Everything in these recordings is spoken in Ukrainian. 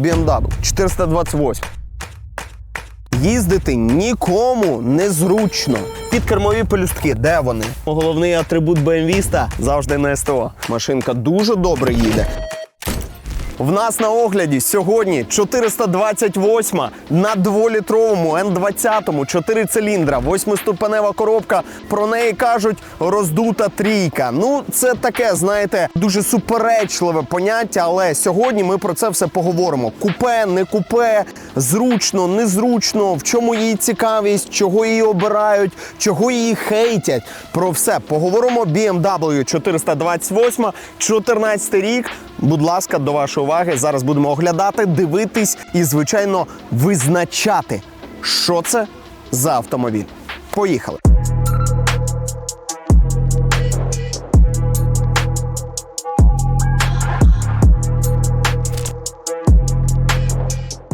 BMW 428. Їздити нікому не зручно. Підкермові пелюстки, де вони? Головний атрибут BMW завжди на СТО. Машинка дуже добре їде. В нас на огляді сьогодні 428 на 2-літровому Н20, 4 циліндра, 8-ступенева коробка. Про неї кажуть роздута трійка. Ну, це таке, знаєте, дуже суперечливе поняття, але сьогодні ми про це все поговоримо. Купе, не купе, зручно, незручно, в чому її цікавість, чого її обирають, чого її хейтять. Про все поговоримо. BMW 428, 14 рік. Будь ласка, до вашої уваги. Зараз будемо оглядати, дивитись і, звичайно, визначати, що це за автомобіль. Поїхали.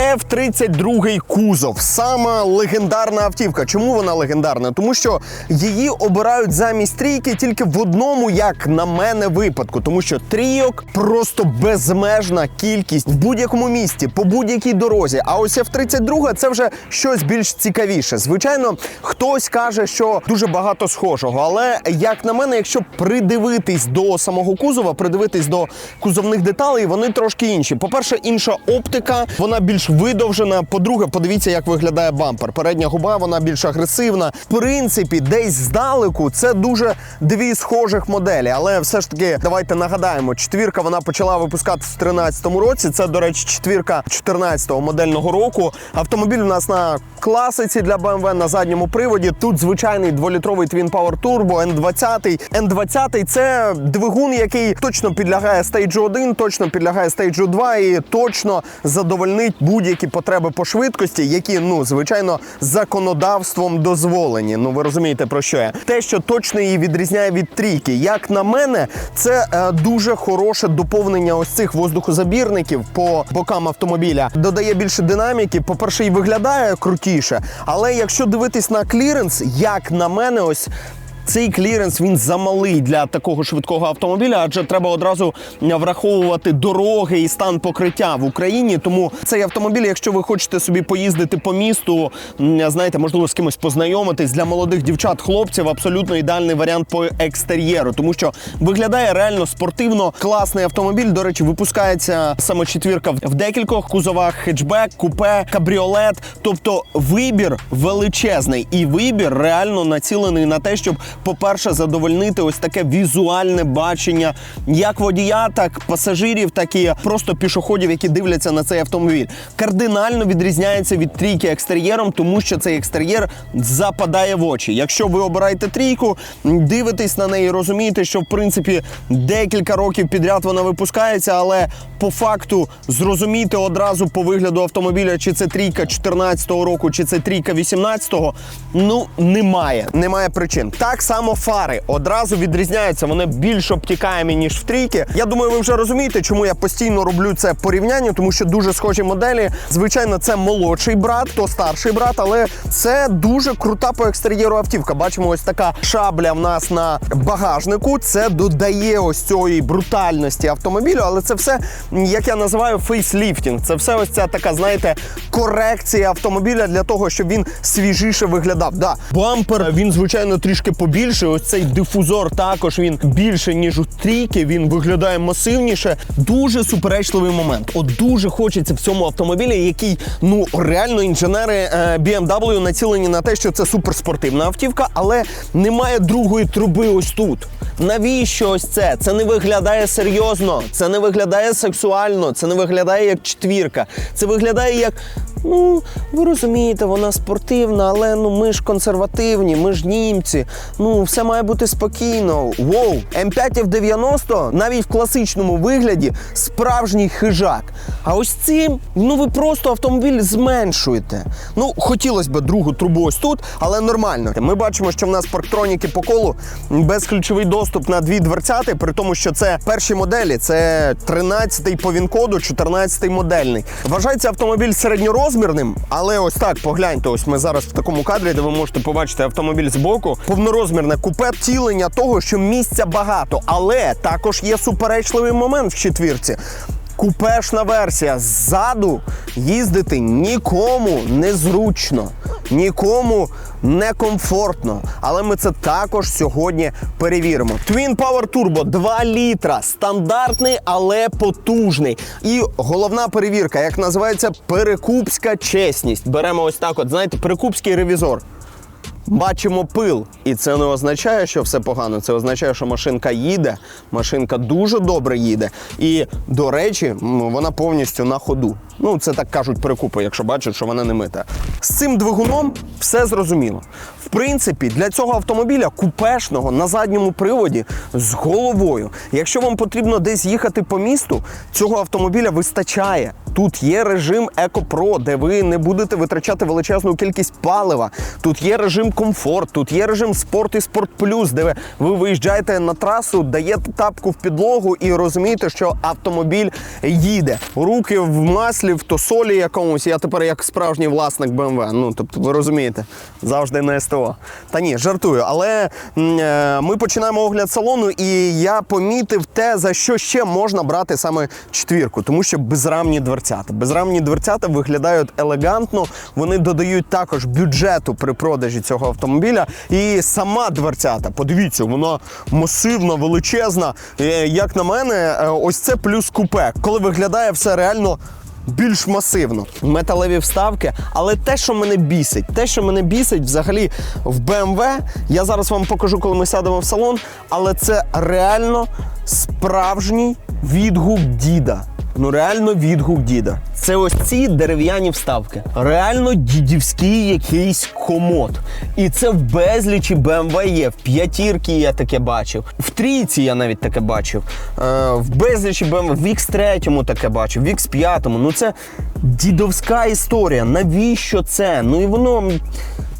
F-32 кузов, сама легендарна автівка. Чому вона легендарна? Тому що її обирають замість трійки тільки в одному, як на мене, випадку. Тому що трійок просто безмежна кількість в будь-якому місті, по будь-якій дорозі. А ось F-32 це вже щось більш цікавіше. Звичайно, хтось каже, що дуже багато схожого. Але як на мене, якщо придивитись до самого кузова, придивитись до кузовних деталей, вони трошки інші. По-перше, інша оптика, вона більш видовжена. По-друге, подивіться, як виглядає бампер. Передня губа, вона більш агресивна. В принципі, десь здалеку це дуже дві схожих моделі. Але все ж таки, давайте нагадаємо, четвірка вона почала випускатися в 13-му році. Це, до речі, четвірка 14-го модельного року. Автомобіль у нас на класиці для BMW на задньому приводі. Тут звичайний дволітровий Twin Power Turbo N20. N20 це двигун, який точно підлягає стейджу 1, точно підлягає стейджу 2 і точно задовольнить будь-які потреби по швидкості, які, ну, звичайно, законодавством дозволені. Ну, ви розумієте про що я. Те, що точно її відрізняє від трійки. Як на мене, це е, дуже хороше доповнення ось цих воздухозабірників по бокам автомобіля. Додає більше динаміки. По-перше, і виглядає крутіше. Але якщо дивитись на кліренс, як на мене, ось. Цей кліренс він замалий для такого швидкого автомобіля, адже треба одразу враховувати дороги і стан покриття в Україні. Тому цей автомобіль, якщо ви хочете собі поїздити по місту, знаєте, можливо, з кимось познайомитись для молодих дівчат, хлопців, абсолютно ідеальний варіант по екстер'єру, тому що виглядає реально спортивно класний автомобіль. До речі, випускається саме четвірка в декількох кузовах: хетчбек, купе, кабріолет. Тобто вибір величезний, і вибір реально націлений на те, щоб по-перше, задовольнити ось таке візуальне бачення як водія, так пасажирів, так і просто пішоходів, які дивляться на цей автомобіль. Кардинально відрізняється від трійки екстер'єром, тому що цей екстер'єр западає в очі. Якщо ви обираєте трійку, дивитесь на неї, розумієте, що в принципі декілька років підряд вона випускається, але по факту зрозуміти одразу по вигляду автомобіля, чи це трійка 14-го року, чи це трійка 18-го, ну немає. Немає причин. Так само фари одразу відрізняються, вони більш обтікаємі, ніж в трійки. Я думаю, ви вже розумієте, чому я постійно роблю це порівняння, тому що дуже схожі моделі. Звичайно, це молодший брат, то старший брат, але це дуже крута по екстер'єру автівка. Бачимо, ось така шабля в нас на багажнику. Це додає ось цієї брутальності автомобілю, але це все, як я називаю, фейсліфтінг. Це все ось ця така, знаєте, корекція автомобіля для того, щоб він свіжіше виглядав. Да, бампер він, звичайно, трішки побільше. Ось цей дифузор також він більше, ніж у трійки. Він виглядає масивніше. Дуже суперечливий момент. От дуже хочеться в цьому автомобілі, який ну реально інженери е, BMW націлені на те, що це суперспортивна автівка, але немає другої труби ось тут. Навіщо ось це? Це не виглядає серйозно, це не виглядає сексуально, це не виглядає як четвірка. Це виглядає як. Ну, ви розумієте, вона спортивна, але ну ми ж консервативні, ми ж німці. Ну, все має бути спокійно. Воу, М5 F90 навіть в класичному вигляді справжній хижак. А ось цим, ну ви просто автомобіль зменшуєте. Ну, хотілося б другу трубу ось тут, але нормально. Ми бачимо, що в нас парктроніки по колу, безключовий доступ на дві дверцяти, при тому, що це перші моделі, це 13-й по він-коду, 14-й модельний. Вважається автомобіль середньорозмірним, але ось так, погляньте, ось ми зараз в такому кадрі, де ви можете побачити автомобіль збоку. Повнорозмірне купе втілення того, що місця багато, але також є суперечливий момент в четвірці. Купешна версія ззаду їздити нікому не зручно, нікому не комфортно. Але ми це також сьогодні перевіримо. Twin Power Turbo 2 літра, стандартний, але потужний. І головна перевірка, як називається, перекупська чесність. Беремо ось так: от знаєте, перекупський ревізор. Бачимо пил, і це не означає, що все погано. Це означає, що машинка їде, машинка дуже добре їде. І, до речі, вона повністю на ходу. Ну, це так кажуть перекупи, якщо бачать, що вона не мита. З цим двигуном все зрозуміло. В принципі, для цього автомобіля купешного на задньому приводі з головою. Якщо вам потрібно десь їхати по місту, цього автомобіля вистачає. Тут є режим EcoPro, де ви не будете витрачати величезну кількість палива. Тут є режим комфорт, тут є режим спорт і спорт плюс, де ви, ви виїжджаєте на трасу, даєте тапку в підлогу і розумієте, що автомобіль їде. Руки в маслі, в тосолі якомусь. Я тепер як справжній власник BMW. Ну тобто, ви розумієте, завжди на СТО. Та ні, жартую. Але е, ми починаємо огляд салону, і я помітив те, за що ще можна брати саме четвірку, тому що безрамні дверцята. Безрамні дверцята виглядають елегантно. Вони додають також бюджету при продажі цього автомобіля. І сама дверцята, подивіться, вона масивна, величезна. Е, Як на мене, е, ось це плюс купе, коли виглядає все реально. Більш масивно, металеві вставки, але те, що мене бісить, те, що мене бісить взагалі в BMW, я зараз вам покажу, коли ми сядемо в салон, але це реально справжній відгук діда. Ну реально відгук діда. Це ось ці дерев'яні вставки. Реально дідівський якийсь комод. І це в безлічі BMW є. В п'ятірки я таке бачив. В трійці я навіть таке бачив. Е, в безлічі BMW, в X3 таке бачив, в X5. Ну це дідовська історія. Навіщо це? Ну і воно.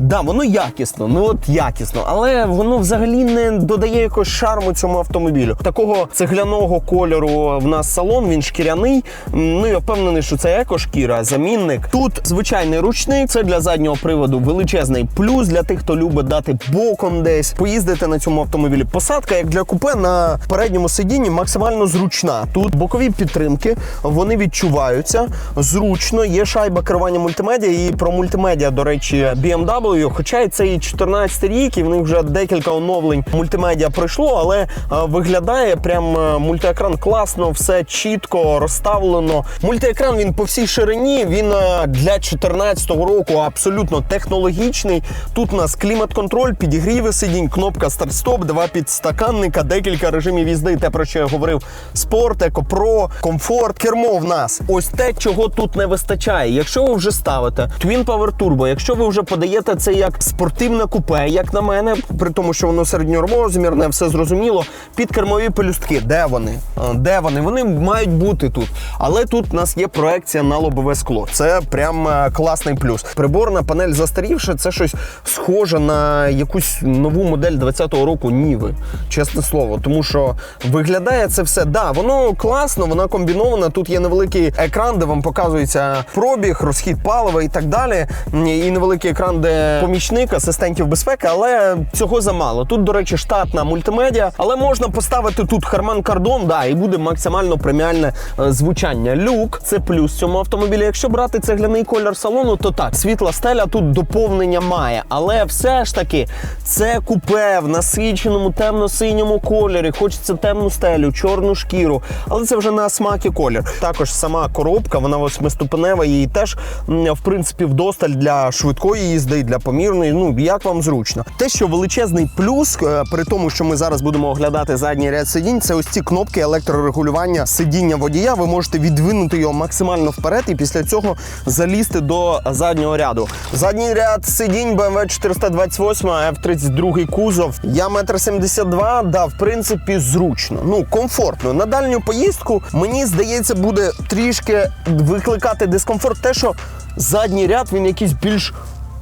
Да, воно якісно, ну от якісно, але воно взагалі не додає якогось шарму цьому автомобілю. Такого цегляного кольору в нас салон, він шкіряний. Ну я впевнений, що це екошкіра, замінник. Тут звичайний ручний, це для заднього приводу величезний плюс для тих, хто любить дати боком десь, поїздити на цьому автомобілі. Посадка, як для купе, на передньому сидінні максимально зручна. Тут бокові підтримки, вони відчуваються зручно. Є шайба керування мультимедіа. І про мультимедіа, до речі, BMW, хоча і це і 14 рік, і в них вже декілька оновлень мультимедіа пройшло, але е, виглядає прям е, мультиекран класно, все чітко розставлено. Мультиекран він по всій ширині. Він е, для 14-го року абсолютно технологічний. Тут у нас клімат-контроль, підігріви сидінь, кнопка старт-стоп, два підстаканника, декілька режимів їзди. Те про що я говорив: спорт, екопро, комфорт, кермо в нас. Ось те, чого тут не вистачає. Якщо ви вже ставите Twin Power Turbo, якщо ви вже подаєте це як спортивне купе, як на мене, при тому, що воно середньорозмірне, все зрозуміло. Підкермові пелюстки, де вони? Де вони? Вони мають бути тут. Але тут у нас є проекція на лобове скло. Це прям е, класний плюс. Приборна панель застарівша, це щось схоже на якусь нову модель 20-го року Ніви, чесне слово. Тому що виглядає це все. Да, воно класно, вона комбінована. Тут є невеликий екран, де вам показується пробіг, розхід палива і так далі. І невеликий екран, де помічник асистентів безпеки, але цього замало. Тут, до речі, штатна мультимедіа, але можна поставити тут Harman Kardon, да, і буде максимально преміальне е, звучання. Люк це плюс цьому автомобілі. Якщо брати цегляний колір салону, то так, світла стеля тут доповнення має, але все ж таки це купе в насиченому темно-синьому кольорі. Хочеться темну стелю, чорну шкіру, але це вже на смак і колір. Також сама коробка, вона восьмиступенева, її теж в принципі вдосталь для швидкої їзди, для помірної. Ну як вам зручно. Те, що величезний плюс, е, при тому, що ми зараз будемо оглядати задній ряд сидінь, це ось ці кнопки електрорегулювання сидіння водія. Ви можете відвинути його максимально вперед і після цього залізти до заднього ряду. Задній ряд сидінь BMW 428 F32 кузов. Я метр 72, да, в принципі, зручно. Ну, комфортно. На дальню поїздку мені здається, буде трішки викликати дискомфорт. Те, що задній ряд він якийсь більш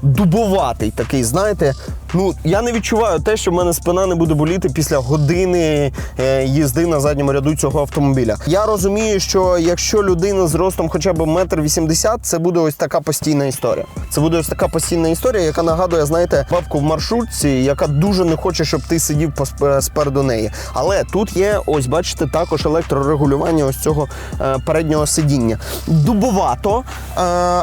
дубоватий такий, знаєте, Ну, я не відчуваю те, що в мене спина не буде боліти після години е, їзди на задньому ряду цього автомобіля. Я розумію, що якщо людина з ростом хоча б метр вісімдесят, це буде ось така постійна історія. Це буде ось така постійна історія, яка нагадує, знаєте, бабку в маршрутці, яка дуже не хоче, щоб ти сидів спереду неї. Але тут є, ось бачите, також електрорегулювання ось цього е, переднього сидіння. Дубовато, е,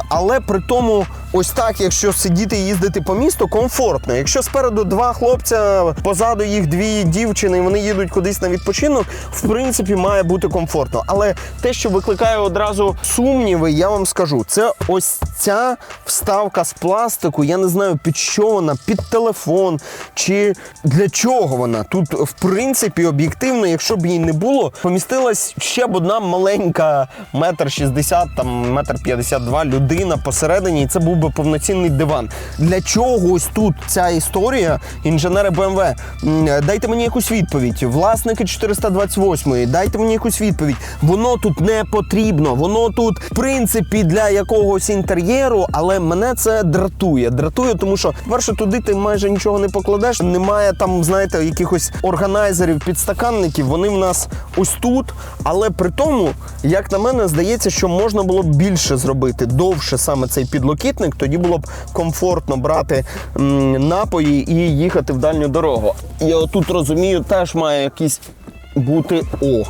але при тому. Ось так, якщо сидіти і їздити по місту, комфортно. Якщо спереду два хлопця, позаду їх дві дівчини, і вони їдуть кудись на відпочинок, в принципі, має бути комфортно. Але те, що викликає одразу сумніви, я вам скажу, це ось ця вставка з пластику. Я не знаю, під що вона, під телефон чи для чого вона. Тут, в принципі, об'єктивно, якщо б її не було, помістилась ще б одна маленька метр шістдесят, там метр п'ятдесят два людина посередині, і це був би повноцінний диван. Для чого ось тут ця історія? Інженери BMW, м, дайте мені якусь відповідь. Власники 428-ї, дайте мені якусь відповідь. Воно тут не потрібно. Воно тут, в принципі, для якогось інтер'єру, але мене це дратує. Дратує, тому що, перше, туди ти майже нічого не покладеш. Немає там, знаєте, якихось органайзерів, підстаканників. Вони в нас ось тут. Але при тому, як на мене, здається, що можна було б більше зробити, довше саме цей підлокітник. Тоді було б комфортно брати м, напої і їхати в дальню дорогу. Я отут розумію, теж має якийсь бути о.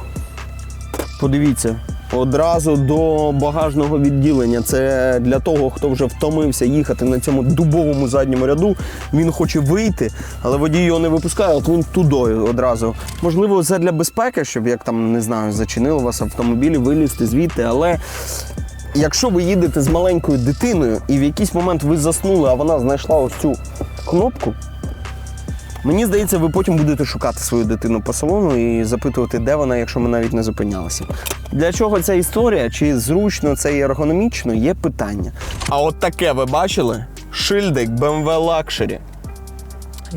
Подивіться. Одразу до багажного відділення. Це для того, хто вже втомився їхати на цьому дубовому задньому ряду. Він хоче вийти, але водій його не випускає, от він тудою одразу. Можливо, це для безпеки, щоб як там не знаю, зачинили вас автомобілі, вилізти звідти. Але якщо ви їдете з маленькою дитиною і в якийсь момент ви заснули, а вона знайшла ось цю кнопку. Мені здається, ви потім будете шукати свою дитину по салону і запитувати, де вона, якщо ми навіть не зупинялися. Для чого ця історія? Чи зручно це і ергономічно? Є питання. А от таке ви бачили? Шильдик BMW Luxury.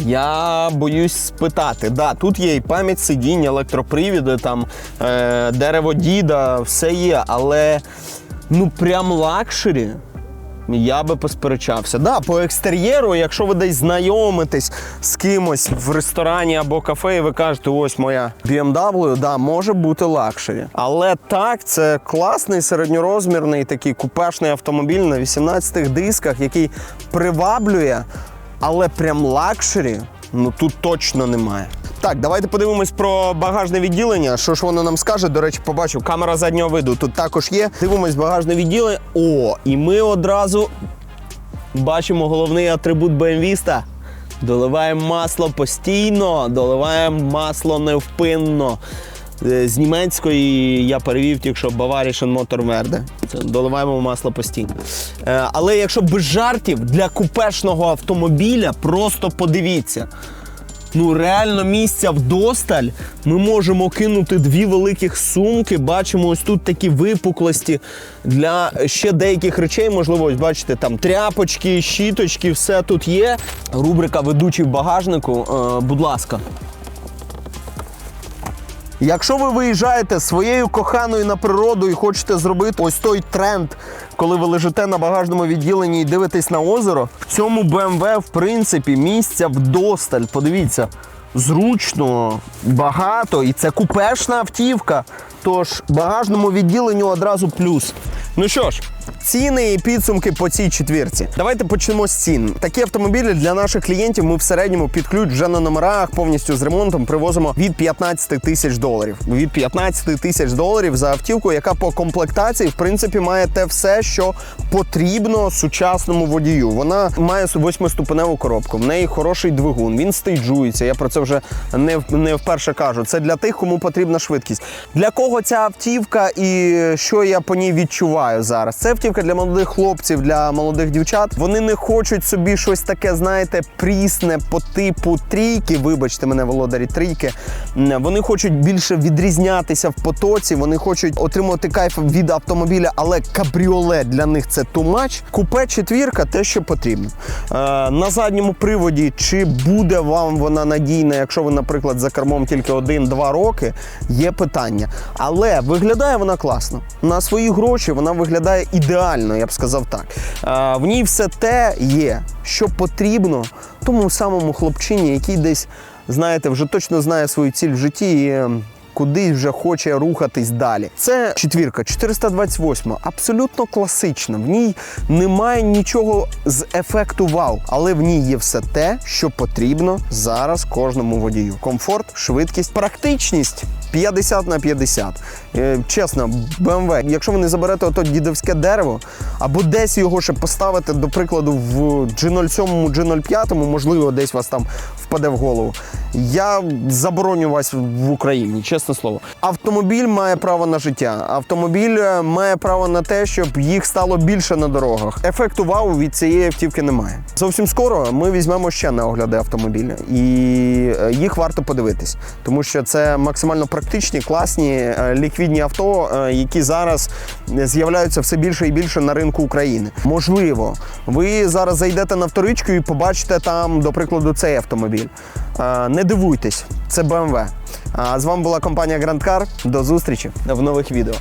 Я боюсь спитати. Да, тут є і пам'ять сидінь, електропривіди, там е, дерево діда, все є, але ну прям лакшері. Я би посперечався. Да, по екстер'єру, якщо ви десь знайомитесь з кимось в ресторані або кафе, і ви кажете, ось моя BMW, да, може бути лакшері. Але так, це класний середньорозмірний такий купешний автомобіль на 18 дисках, який приваблює, але прям лакшері ну тут точно немає. Так, давайте подивимось про багажне відділення. Що ж воно нам скаже? До речі, побачив, камера заднього виду тут також є. Дивимось багажне відділення. О, і ми одразу бачимо головний атрибут BMW-ста. Доливаємо масло постійно, доливаємо масло невпинно. Е, З німецької я перевів тільки що Bavarischen Motorwerde. Це доливаємо масло постійно. Е, Але якщо без жартів, для купешного автомобіля просто подивіться. Ну, реально місця вдосталь. Ми можемо кинути дві великих сумки. Бачимо ось тут такі випуклості для ще деяких речей. Можливо, ось бачите, там тряпочки, щіточки, все тут є. Рубрика ведучий в багажнику. Е, будь ласка. Якщо ви виїжджаєте своєю коханою на природу і хочете зробити ось той тренд, коли ви лежите на багажному відділенні і дивитесь на озеро, в цьому BMW, в принципі, місця вдосталь. Подивіться, зручно, багато, і це купешна автівка. Тож багажному відділенню одразу плюс. Ну що ж, ціни і підсумки по цій четвірці. Давайте почнемо з цін. Такі автомобілі для наших клієнтів ми в середньому під ключ вже на номерах повністю з ремонтом привозимо від 15 тисяч доларів. Від 15 тисяч доларів за автівку, яка по комплектації в принципі має те все, що потрібно сучасному водію. Вона має восьмиступеневу коробку. В неї хороший двигун. Він стейджується. Я про це вже не, не вперше кажу. Це для тих, кому потрібна швидкість. Для кого ця автівка і що я по ній відчуваю зараз? Це автівка для молодих хлопців, для молодих дівчат. Вони не хочуть собі щось таке, знаєте, прісне по типу трійки. Вибачте мене, володарі трійки. Вони хочуть більше відрізнятися в потоці. Вони хочуть отримувати кайф від автомобіля, але кабріолет для них це much. Купе четвірка те, що потрібно. Е, на задньому приводі, чи буде вам вона надійна, якщо ви, наприклад, за кермом тільки один-два роки, є питання. Але виглядає вона класно. На свої гроші вона виглядає ідеально. Ідеально, я б сказав так. В ній все те є, що потрібно тому самому хлопчині, який десь, знаєте, вже точно знає свою ціль в житті. І, Кудись вже хоче рухатись далі. Це четвірка, 428, абсолютно класична. В ній немає нічого з ефекту вау, але в ній є все те, що потрібно зараз кожному водію: комфорт, швидкість, практичність 50 на 50. Е, Чесно, BMW, якщо ви не заберете ото дідовське дерево, або десь його ще поставите, до прикладу, в G07, G05, можливо, десь вас там впаде в голову. Я забороню вас в Україні, чесне слово. Автомобіль має право на життя. Автомобіль е, має право на те, щоб їх стало більше на дорогах. Ефекту вау від цієї автівки немає. Зовсім скоро ми візьмемо ще на огляди автомобіля, і е, їх варто подивитись, тому що це максимально практичні, класні, е, ліквідні авто, е, які зараз з'являються все більше і більше на ринку України. Можливо, ви зараз зайдете на вторичку і побачите там, до прикладу, цей автомобіль. Е, Не дивуйтесь, це BMW. А з вами була компанія Grand Car. До зустрічі в нових відео.